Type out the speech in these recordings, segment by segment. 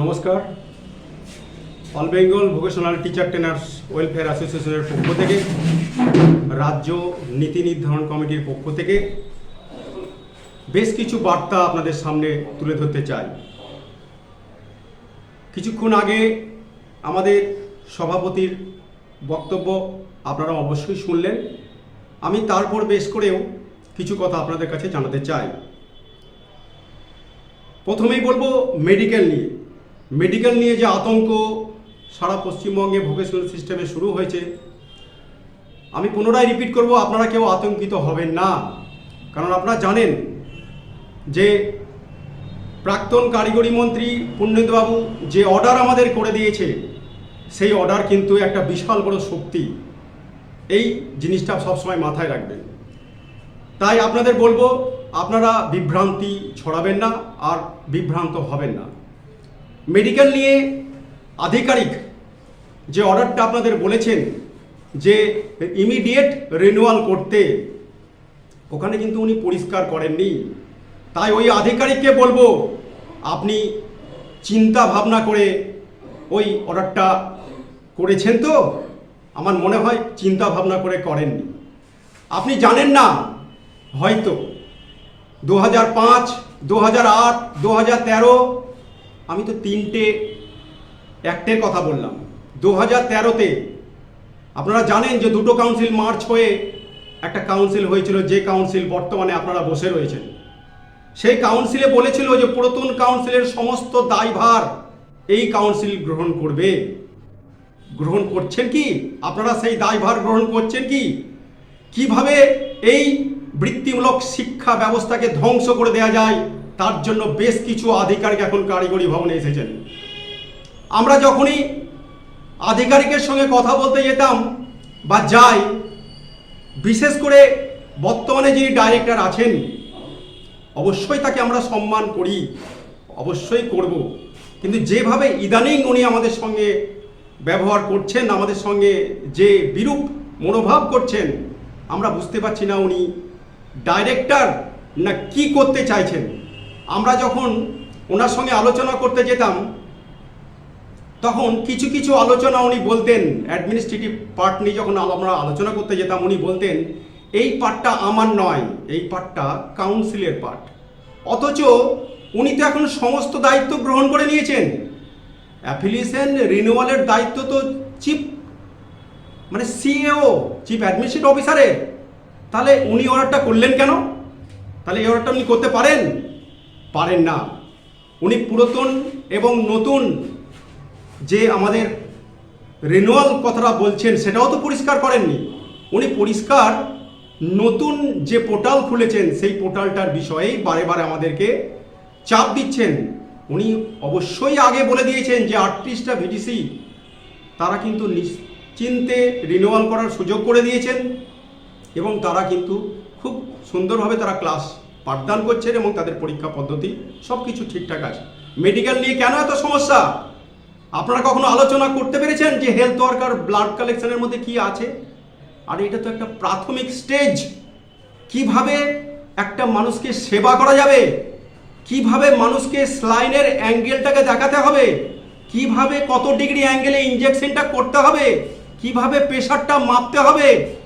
নমস্কার। All Bengal vocational teacher trainers welfare অ্যাসোসিয়েশনের পক্ষ থেকে, রাজ্য নীতি নির্ধারণ কমিটির পক্ষ থেকে বেশ কিছু বার্তা আপনাদের সামনে তুলে ধরতে চাই। কিছুক্ষণ আগে আমাদের সভাপতির বক্তব্য আপনারা অবশ্যই শুনলেন। আমি তারপর বেশ করেও কিছু কথা আপনাদের কাছে জানাতে চাই। প্রথমেই বলব মেডিকেল নিয়ে। মেডিকেল নিয়ে যে আতঙ্ক সারা পশ্চিমবঙ্গে ভোকেশনাল সিস্টেমে শুরু হয়েছে, আমি পুনরায় রিপিট করব, আপনারা কেউ আতঙ্কিত হবেন না। কারণ আপনারা জানেন যে প্রাক্তন কারিগরি মন্ত্রী পুণ্যেন্দুবাবু যে অর্ডার আমাদের করে দিয়েছে, সেই অর্ডার কিন্তু একটা বিশাল বড় শক্তি। এই জিনিসটা সবসময় মাথায় রাখবেন। তাই আপনাদের বলব, আপনারা বিভ্রান্তি ছড়াবেন না আর বিভ্রান্ত হবেন না। মেডিকেল নিয়ে আধিকারিক যে অর্ডারটা আপনাদের বলেছেন যে ইমিডিয়েট রিনিউয়াল করতে, ওখানে কিন্তু উনি পরিষ্কার করেননি। তাই ওই আধিকারিককে বলব, আপনি চিন্তা ভাবনা করে ওই অর্ডারটা করেছেন তো? আমার মনে হয় চিন্তা ভাবনা করে করেননি। আপনি জানেন না, হয়তো। দু হাজার পাঁচ, দু হাজার আট, দু হাজার তেরো আমি তো তিনটে অ্যাক্টের কথা বললাম। দু হাজার তেরোতে, আপনারা জানেন যে দুটো কাউন্সিল মার্চ হয়ে একটা কাউন্সিল হয়েছিল, যে কাউন্সিল বর্তমানে আপনারা বসে রয়েছেন। সেই কাউন্সিলে বলেছিল যে পুরাতন কাউন্সিলের সমস্ত দায়ভার এই কাউন্সিল গ্রহণ করবে। গ্রহণ করছেন কি? আপনারা সেই দায়ভার গ্রহণ করছেন কি? কীভাবে এই বৃত্তিমূলক শিক্ষা ব্যবস্থাকে ধ্বংস করে দেওয়া যায়? তার জন্য বেশ কিছু আধিকারিক এখন কারিগরি ভবনে এসেছেন। আমরা যখনই আধিকারিকের সঙ্গে কথা বলতে যেতাম বা যাই, বিশেষ করে বর্তমানে যিনি ডাইরেক্টর আছেন, অবশ্যই তাকে আমরা সম্মান করি, অবশ্যই করব। কিন্তু যেভাবে ইদানিং উনি আমাদের সঙ্গে ব্যবহার করছেন, আমাদের সঙ্গে যে বিরূপ মনোভাব করছেন, আমরা বুঝতে পারছি না উনি ডাইরেক্টর না কি করতে চাইছেন। আমরা যখন ওনার সঙ্গে আলোচনা করতে যেতাম, তখন কিছু কিছু আলোচনা উনি বলতেন অ্যাডমিনিস্ট্রেটিভ পার্ট নিয়ে যখন আমরা আলোচনা করতে যেতাম, উনি বলতেন, এই পার্টটা আমার নয়, এই পার্টটা কাউন্সিলের পার্ট অথচ উনি তো এখন সমস্ত দায়িত্ব গ্রহণ করে নিয়েছেন। অ্যাফিলিয়েশন রিনিউয়ালের দায়িত্ব তো চিফ মানে সিএও চিফ অ্যাডমিনিস্ট্রেটিভ অফিসারের তাহলে উনি অর্ডারটা করলেন কেন? তাহলে এই অর্ডারটা উনি করতে পারেন? পারেন না। উনি পুরাতন এবং নতুন যে আমাদের রিনুয়াল কথাটা বলছেন, সেটাও তো পরিষ্কার করেননি। উনি পরিষ্কার নতুন যে পোর্টাল খুলেছেন, সেই পোর্টালটার বিষয়েই বারে বারে আমাদেরকে চাপ দিচ্ছেন। উনি অবশ্যই আগে বলে দিয়েছেন যে আটত্রিশটা ভিডিসি তারা কিন্তু নিশ্চিন্তে রিনিউয়াল করার সুযোগ করে দিয়েছেন এবং তারা কিন্তু খুব সুন্দরভাবে তারা ক্লাস পাঠদান করছেন এবং তাদের পরীক্ষা পদ্ধতি সব কিছু ঠিকঠাক আছে। মেডিকেল নিয়ে কেন এত সমস্যা? আপনারা কখনো আলোচনা করতে পেরেছেন যে হেলথ ওয়ার্কার ব্লাড কালেকশনের মধ্যে কি আছে? আর এটা তো একটা প্রাথমিক স্টেজ কীভাবে একটা মানুষকে সেবা করা যাবে? কীভাবে মানুষকে স্লাইনের অ্যাঙ্গেলটাকে দেখাতে হবে? কীভাবে কত ডিগ্রি অ্যাঙ্গেলে ইঞ্জেকশনটা করতে হবে? কীভাবে প্রেশারটা মাপতে হবে?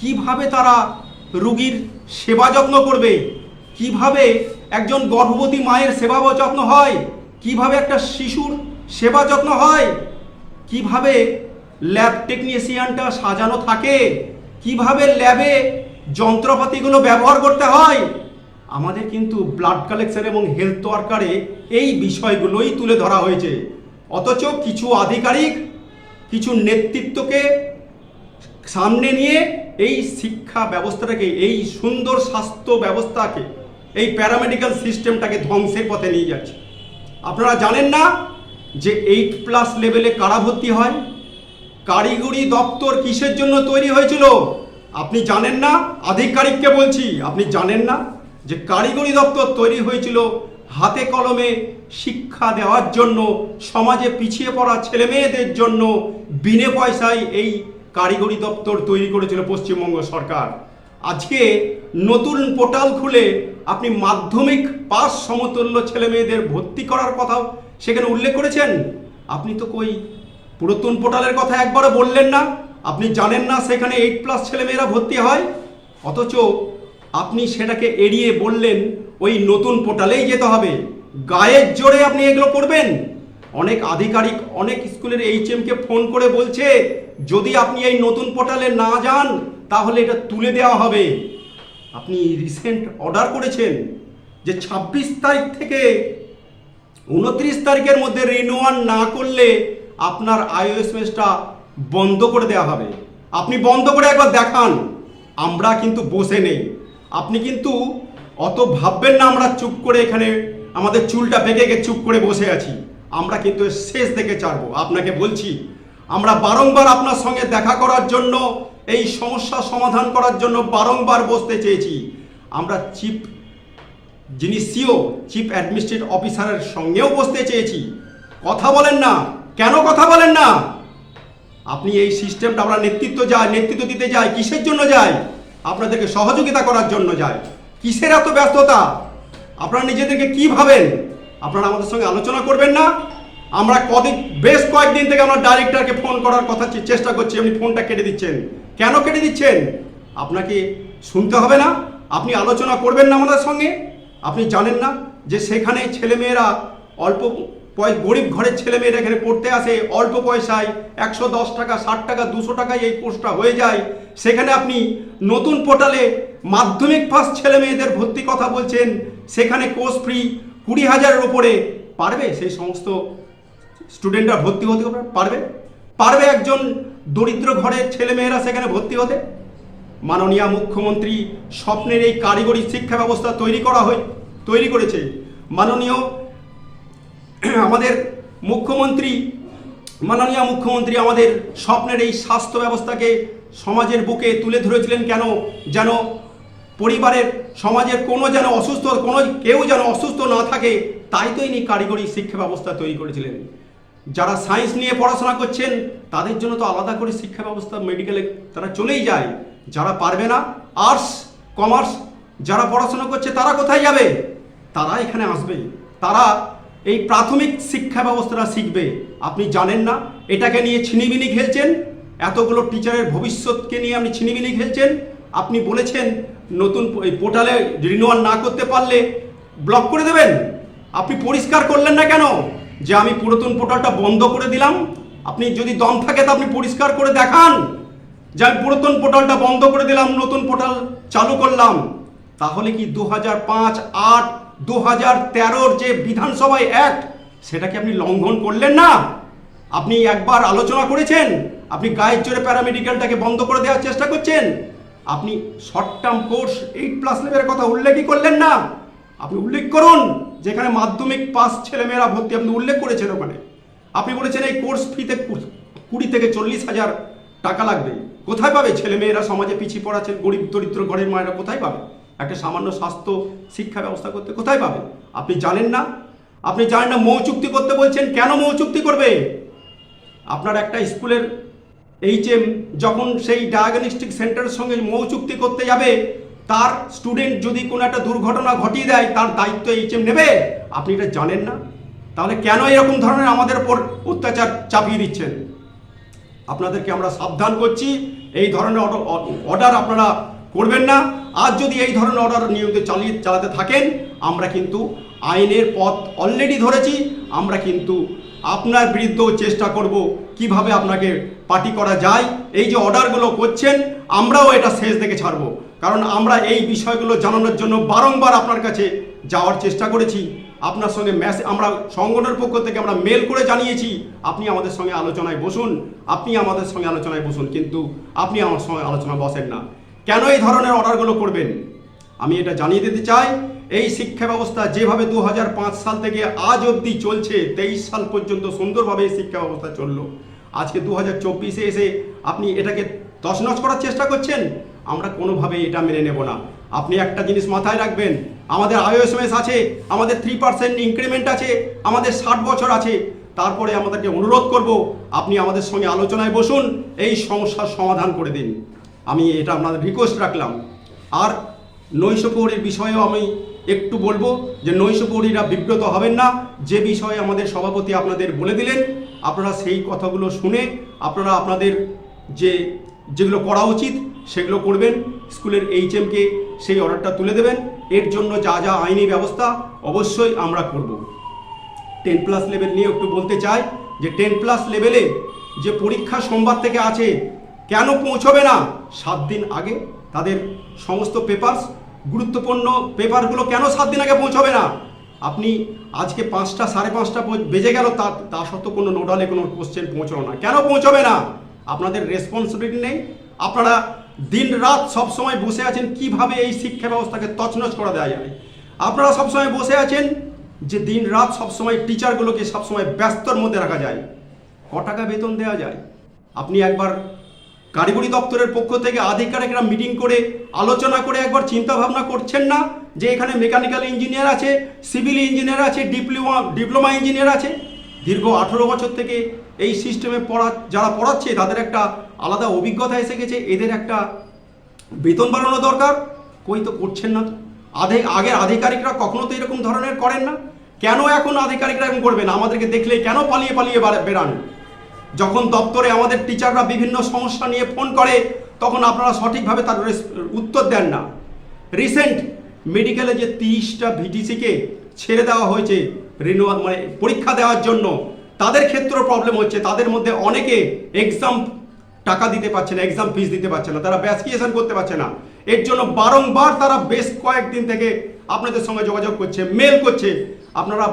কীভাবে তারা রুগীর সেবা যত্ন করবে? কীভাবে একজন গর্ভবতী মায়ের সেবা যত্ন হয়? কীভাবে একটা শিশুর সেবা যত্ন হয়? কীভাবে ল্যাব টেকনিশিয়ানটা সাজানো থাকে? কীভাবে ল্যাবে যন্ত্রপাতিগুলো ব্যবহার করতে হয়? আমাদের কিন্তু ব্লাড কালেকশন এবং হেলথ ওয়ার্কারে এই বিষয়গুলোই তুলে ধরা হয়েছে। অথচ কিছু আধিকারিক কিছু নেতৃত্বকে সামনে নিয়ে এই শিক্ষা ব্যবস্থাটাকে, এই সুন্দর স্বাস্থ্য ব্যবস্থাকে এই প্যারামেডিক্যাল সিস্টেমটাকে ধ্বংসের পথে নিয়ে যাচ্ছে। আপনারা জানেন না যে এইট প্লাস লেভেলে কারা ভর্তি হয়? কারিগরি দপ্তর কিসের জন্য তৈরি হয়েছিল? আপনি জানেন না? আধিকারিককে বলছি, আপনি জানেন না যে কারিগরি দপ্তর তৈরি হয়েছিল হাতে কলমে শিক্ষা দেওয়ার জন্য, সমাজে পিছিয়ে পড়া ছেলে মেয়েদের জন্য বিনে পয়সায় এই কারিগরি দপ্তর তৈরি করেছিল পশ্চিমবঙ্গ সরকার। আজকে নতুন পোর্টাল খুলে আপনি মাধ্যমিক পাস সমতুল্য ছেলে মেয়েদের ভর্তি করার কথাও সেখানে উল্লেখ করেছেন। আপনি তো কই পুরাতন পোর্টালের কথা একবারও বললেন না। আপনি জানেন না সেখানে এইট প্লাস ছেলেমেয়েরা ভর্তি হয়। অথচ আপনি সেটাকে এড়িয়ে বললেন, ওই নতুন পোর্টালেই যেতে হবে। গায়ের জোরে আপনি এগুলো করবেন। অনেক আধিকারিক অনেক স্কুলের এইচএমকে ফোন করে বলছে, যদি আপনি এই নতুন পোর্টালে না যান তাহলে এটা তুলে দেওয়া হবে। আপনি রিসেন্ট অর্ডার করেছেন যে ছাব্বিশ তারিখ থেকে উনত্রিশ তারিখের মধ্যে রিনিউয়াল না করলে আপনার আইওএসএসটা বন্ধ করে দেওয়া হবে। আপনি বন্ধ করে একবার দেখান, আমরা কিন্তু বসে নেই। আপনি কিন্তু অত ভাববেন না আমরা চুপ করে এখানে আমাদের চুলটা বেঁকে গিয়ে চুপ করে বসে আছি। আমরা কিন্তু শেষ থেকে ছাড়বো। আপনাকে বলছি, আমরা বারংবার আপনার সঙ্গে দেখা করার জন্য এই সমস্যা সমাধান করার জন্য বারংবার বসতে চেয়েছি। আমরা চিফ, যিনি সিও, চিফ অ্যাডমিনিস্ট্রেটিভ অফিসারের সঙ্গেও বসতে চেয়েছি। কথা বলেন না। কেন কথা বলেন না? আপনি এই সিস্টেমটা আমরা নেতৃত্ব যায়, নেতৃত্ব দিতে যাই কিসের জন্য যাই আপনাদেরকে সহযোগিতা করার জন্য যাই কিসের এত ব্যস্ততা? আপনারা নিজেদেরকে কি ভাবেন? আপনারা আমাদের সঙ্গে আলোচনা করবেন না? আমরা কদিন, বেশ কয়েকদিন থেকে আমরা ডাইরেক্টরকে ফোন করার কথা চেষ্টা করছি, আপনি ফোনটা কেটে দিচ্ছেন। কেন কেটে দিচ্ছেন? আপনাকে শুনতে হবে না। আপনি আলোচনা করবেন না আমাদের সঙ্গে। আপনি জানেন না যে সেখানে ছেলেমেয়েরা অল্প গরিব ঘরের ছেলেমেয়েরা এখানে পড়তে আসে, অল্প পয়সায় একশো দশ টাকা, ষাট টাকা, দুশো টাকায় এই কোর্সটা হয়ে যায়। সেখানে আপনি নতুন পোর্টালে মাধ্যমিক পাস ছেলে মেয়েদের ভর্তি কথা বলছেন। সেখানে কোর্স ফ্রি কুড়ি হাজারের ওপরে। পারবে? সেই সমস্ত স্টুডেন্টরা ভর্তি হতে পারবে? পারবে একজন দরিদ্র ঘরের ছেলেমেয়েরা সেখানে ভর্তি হতে। মাননীয় মুখ্যমন্ত্রী স্বপ্নের এই কারিগরি শিক্ষা ব্যবস্থা তৈরি করা হয়, তৈরি করেছে। মাননীয় আমাদের মুখ্যমন্ত্রী, মাননীয় মুখ্যমন্ত্রী আমাদের স্বপ্নের এই স্বাস্থ্য ব্যবস্থাকে সমাজের বুকে তুলে ধরেছিলেন কেন? যেন পরিবারের সমাজের কোনো যেন অসুস্থ, কোনো কেউ যেন অসুস্থ না থাকে, তাই তো ইনি কারিগরি শিক্ষা ব্যবস্থা তৈরি করেছিলেন। যারা সায়েন্স নিয়ে পড়াশোনা করছেন, তাদের জন্য তো আলাদা করে শিক্ষা ব্যবস্থা মেডিকেলে তারা চলেই যায়। যারা পারবে না আর্টস কমার্স যারা পড়াশোনা করছে, তারা কোথায় যাবে? তারা এখানে আসবে। তারা এই প্রাথমিক শিক্ষা ব্যবস্থাটা শিখবে। আপনি জানেন না, এটাকে নিয়ে ছিনিমিনি খেলছেন, এতগুলো টিচারের ভবিষ্যৎকে নিয়ে আপনি ছিনিমিনি খেলছেন। আপনি বলেছেন, নতুন পোর্টালে রিনিউয়াল না করতে পারলে ব্লক করে দেবেন। আপনি পরিষ্কার করলেন না কেন? যে আমি পুরাতন পোর্টালটা বন্ধ করে দিলাম। আপনি যদি দম থাকে তা আপনি পরিষ্কার করে দেখান। যে আমি পুরাতন পোর্টালটা বন্ধ করে দিলাম, নতুন পোর্টাল চালু করলাম। তাহলে কি দু হাজার পাঁচ, আট দু হাজার তেরোর যে বিধানসভায় অ্যাক্ট সেটাকে আপনি লঙ্ঘন করলেন না? আপনি একবার আলোচনা করেছেন? আপনি গায়ের জোরে প্যারামেডিক্যালটাকে বন্ধ করে দেওয়ার চেষ্টা করছেন? আপনি short term course eight plus লেভেলের কথা উল্লেখই করলেন না। আপনি উল্লেখ করুন। যেখানে মাধ্যমিক পাস ছেলেমেয়েরা ভর্তি। আপনি উল্লেখ করেছেন ওখানে। আপনি বলেছেন এই কোর্স ফিতে কুড়ি থেকে চল্লিশ হাজার টাকা লাগবে। কোথায় পাবে? ছেলেমেয়েরা সমাজে পিছিয়ে পড়াচ্ছেন, গরিব দরিদ্র ঘরের মায়েরা কোথায় পাবে? একটা সামান্য স্বাস্থ্য শিক্ষা ব্যবস্থা করতে কোথায় পাবে? আপনি জানেন না? আপনি জানেন না মৌ চুক্তি করতে বলছেন, কেন মৌ চুক্তি করবে? আপনার একটা স্কুলের এইচএম যখন সেই ডায়াগনস্টিক সেন্টারের সঙ্গে মৌ চুক্তি করতে যাবে তার স্টুডেন্ট যদি কোনো একটা দুর্ঘটনা ঘটিয়ে দেয়, তার দায়িত্ব এইচএম নেবে। আপনি এটা জানেন না? তাহলে কেন এরকম ধরনের আমাদের ওপর অত্যাচার চাপিয়ে দিচ্ছেন? আপনাদেরকে আমরা সাবধান করছি। এই ধরনের অর্ডার আপনারা করবেন না। আজ যদি এই ধরনের অর্ডার নিয়মিত চালিয়ে, চালাতে থাকেন, আমরা কিন্তু আইনের পথ অলরেডি ধরেছি। আমরা কিন্তু আপনার বিরুদ্ধেও চেষ্টা করব কীভাবে আপনাকে পার্টি করা যায়। এই যে অর্ডারগুলো করছেন, আমরাও এটা শেষ দেখে ছাড়বো। কারণ আমরা এই বিষয়গুলো জানানোর জন্য বারংবার আপনার কাছে যাওয়ার চেষ্টা করেছি। আপনার সঙ্গে মেসেজ আমরা সংগঠনের পক্ষ থেকে আমরা মেল করে জানিয়েছি, আপনি আমাদের সঙ্গে আলোচনায় বসুন, আপনি আমাদের সঙ্গে আলোচনায় বসুন, কিন্তু আপনি আমার সঙ্গে আলোচনা বসেন না। কেন এই ধরনের অর্ডারগুলো করবেন? আমি এটা জানিয়ে দিতে চাই, এই শিক্ষা ব্যবস্থা যেভাবে দু হাজার পাঁচ সাল থেকে আজ অবধি চলছে, তেইশ সাল পর্যন্ত সুন্দরভাবে এই শিক্ষা ব্যবস্থা চলল। আজকে দু হাজার এসে আপনি এটাকে তছনছ করার চেষ্টা করছেন? আমরা কোনোভাবেই এটা মেনে নেব না। আপনি একটা জিনিস মাথায় রাখবেন, আমাদের আইওএসএমএস আছে, আমাদের থ্রি পার্সেন্ট ইনক্রিমেন্ট আছে, আমাদের ষাট বছর আছে। তারপরে আমাদেরকে অনুরোধ করব, আপনি আমাদের সঙ্গে আলোচনায় বসুন, এই সমস্যার সমাধান করে দিন। আমি এটা আপনাদের রিকোয়েস্ট রাখলাম। আর নৈশপৌরীর বিষয়েও আমি একটু বলব যে নৈশপৌরীরা বিব্রত হবেন না। যে বিষয়ে আমাদের সভাপতি আপনাদের বলে দিলেন, আপনারা সেই কথাগুলো শুনে, আপনারা আপনাদের যে, যেগুলো করা উচিত সেগুলো করবেন, স্কুলের এইচএমকে সেই অর্ডারটা তুলে দেবেন। এর জন্য যা যা আইনি ব্যবস্থা অবশ্যই আমরা করব। টেন প্লাস লেভেল নিয়ে একটু বলতে চাই যে টেন প্লাস লেভেলে যে পরীক্ষা সোমবার থেকে আছে, কেন পৌঁছবে না? সাত দিন আগে তাদের সমস্ত পেপারস গুরুত্বপূর্ণ পেপারগুলো কেন সাত দিন আগে পৌঁছবে না? আপনি আজকে পাঁচটা, সাড়ে পাঁচটা বেজে গেল, তা তা সত্ত্বেও কোনো নোডালে কোনো কোশ্চেন পৌঁছলো না। কেন পৌঁছবে না? আপনাদের রেসপন্সিবিলিটি নেই। আপনারা দিন রাত সবসময় বসে আছেন, কীভাবে এই শিক্ষা ব্যবস্থাকে তছনছ করা দেওয়া যাবে? আপনারা সবসময় বসে আছেন যে দিন রাত সবসময় টিচারগুলোকে সবসময় ব্যস্তর মধ্যে রাখা যায়। ক টাকা বেতন দেওয়া যায়? আপনি একবার কারিগরি দপ্তরের পক্ষ থেকে আধিকারিকরা মিটিং করে আলোচনা করে একবার চিন্তা ভাবনা করছেন না যে এখানে মেকানিক্যাল ইঞ্জিনিয়ার আছে, সিভিল ইঞ্জিনিয়ার আছে, ডিপ্লোমা ডিপ্লোমা ইঞ্জিনিয়ার আছে? দীর্ঘ আঠেরো বছর থেকে এই সিস্টেমে পড়া, যারা পড়াচ্ছে, তাদের একটা আলাদা অভিজ্ঞতা এসে গেছে। এদের একটা বেতন বাড়ানো দরকার। কই তো করছেন না তো। আধে আগের আধিকারিকরা কখনো তো এরকম ধরনের করেন না। কেন এখন আধিকারিকরা এরকম করবেন আমাদেরকে দেখলে কেন পালিয়ে পালিয়ে বাড়া- বেরান যখন দপ্তরে আমাদের টিচাররা বিভিন্ন সমস্যা নিয়ে ফোন করে, তখন আপনারা সঠিকভাবে তার উত্তর দেন না। রিসেন্ট মেডিকেলে যে তিরিশটা ভিটিসিকে ছেড়ে দেওয়া হয়েছে রিনুয়াল মানে পরীক্ষা দেওয়ার জন্য। তাদের ক্ষেত্রেও প্রবলেম হচ্ছে। তাদের মধ্যে অনেকে এক্সাম টাকা দিতে পারছে না এক্সাম ফিস দিতে পারছে না। তারা ব্যাসকিয়েশন করতে পারছে না। এর জন্য বারংবার তারা বেশ কয়েকদিন থেকে আপনাদের সঙ্গে যোগাযোগ করছে মেল করছে। আপনারা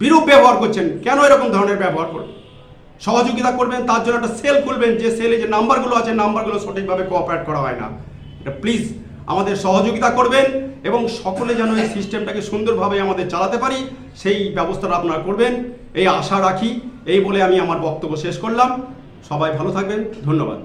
বিরূপ ব্যবহার করছেন। কেন এরকম ধরনের ব্যবহার করবেন সহযোগিতা করবেন, তার জন্য একটা সেল খুলবেন। যে সেলে যে নাম্বারগুলো আছে নাম্বারগুলো সঠিকভাবে কোঅপারেট করা হয় না। এটা প্লিজ আমাদের সহযোগিতা করবেন এবং সকলে যেন এই সিস্টেমটাকে সুন্দরভাবে আমাদের চালাতে পারি, সেই ব্যবস্থাটা আপনারা করবেন। এই আশা রাখি, এই বলে আমি আমার বক্তব্য শেষ করলাম। সবাই ভালো থাকবেন। ধন্যবাদ।